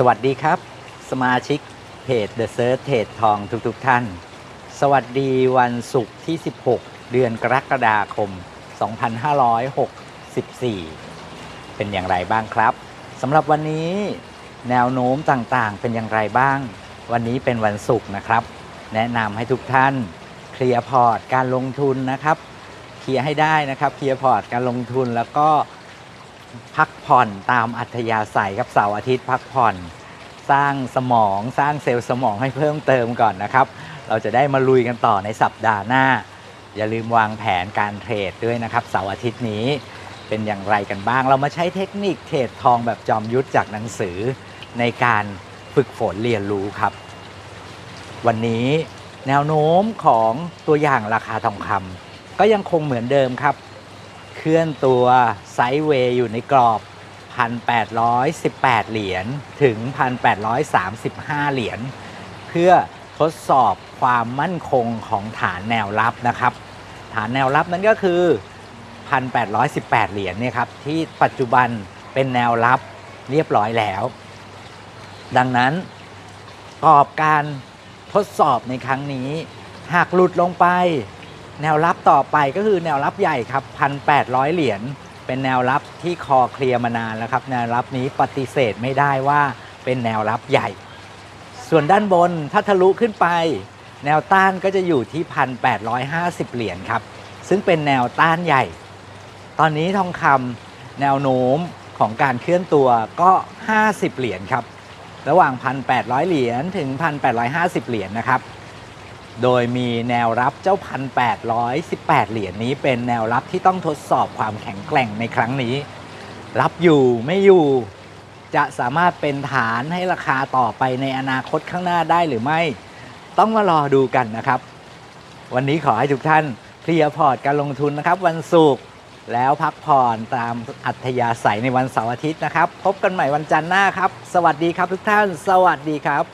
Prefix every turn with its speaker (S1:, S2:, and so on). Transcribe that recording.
S1: สวัสดีครับ สมาชิกเพจ The Search เทรดทองทุกๆทท่าน สวัสดีวันศุกร์ที่ 16 เดือนกรกฎาคม 2564 เป็นอย่างไรบ้างครับสำหรับวันนี้แนวโน้มต่างๆ เป็นอย่างไรบ้าง วันนี้เป็นวันศุกร์นะครับ แนะนำให้ทุกท่านเคลียร์พอร์ตการลงทุนนะครับเคลียร์ให้ได้นะครับเคลียร์พอร์ตการลงทุนแล้วก็ พักผ่อนตามอัธยาศัยครับเสาร์อาทิตย์พักผ่อน สร้างสมองสร้างเซลล์สมองให้เพิ่มเติมก่อนนะครับ เราจะได้มาลุยกันต่อในสัปดาห์หน้า อย่าลืมวางแผนการเทรดด้วยนะครับเสาร์อาทิตย์นี้เป็นอย่างไรกันบ้าง เรามาใช้เทคนิคเทรดทองแบบจอมยุทธจากหนังสือ ในการฝึกฝนเรียนรู้ครับ วันนี้แนวโน้มของตัวอย่างราคาทองคำก็ยังคงเหมือนเดิมครับ เคลื่อนตัวไซด์เวย์อยู่ในกรอบ 1,818 เหรียญถึง 1,835 เหรียญเพื่อทดสอบความมั่นคงของฐานแนวรับนะครับ ฐานแนวรับนั้นก็คือ 1,818 เหรียญเนี่ยครับที่ปัจจุบันเป็นแนวรับเรียบร้อยแล้ว ดังนั้นกรอบการทดสอบในครั้งนี้ หากหลุดลงไป แนวรับต่อไปก็คือแนวรับใหญ่ครับ 1,800 เหรียญเป็นแนวรับที่คอเคลียร์มานานแล้วครับ แนวรับนี้ปฏิเสธไม่ได้ว่าเป็นแนวรับใหญ่ ส่วนด้านบนถ้าทะลุขึ้นไป แนวต้านก็จะอยู่ที่ 1,850 เหรียญครับ ซึ่งเป็นแนวต้านใหญ่ ตอนนี้ทองคำแนวโน้มของการเคลื่อนตัวก็ 50 เหรียญครับ ระหว่าง 1,800 เหรียญถึง 1,850 เหรียญนะครับ โดยมีแนวรับเจ้า 1,818 เหรียญนี้เป็นแนวรับที่ต้องทดสอบความแข็งแกร่งในครั้งนี้ รับอยู่ไม่อยู่จะสามารถเป็นฐานให้ราคาต่อไปในอนาคตข้างหน้าได้หรือไม่ ต้องมารอดูกันนะครับ วันนี้ขอให้ทุกท่านเคลียร์พอร์ตการลงทุนนะครับ วันศุกร์แล้วพักผ่อนตามอัธยาศัยในวันเสาร์อาทิตย์นะครับ พบกันใหม่วันจันทร์หน้าครับ สวัสดีครับทุกท่าน สวัสดีครับ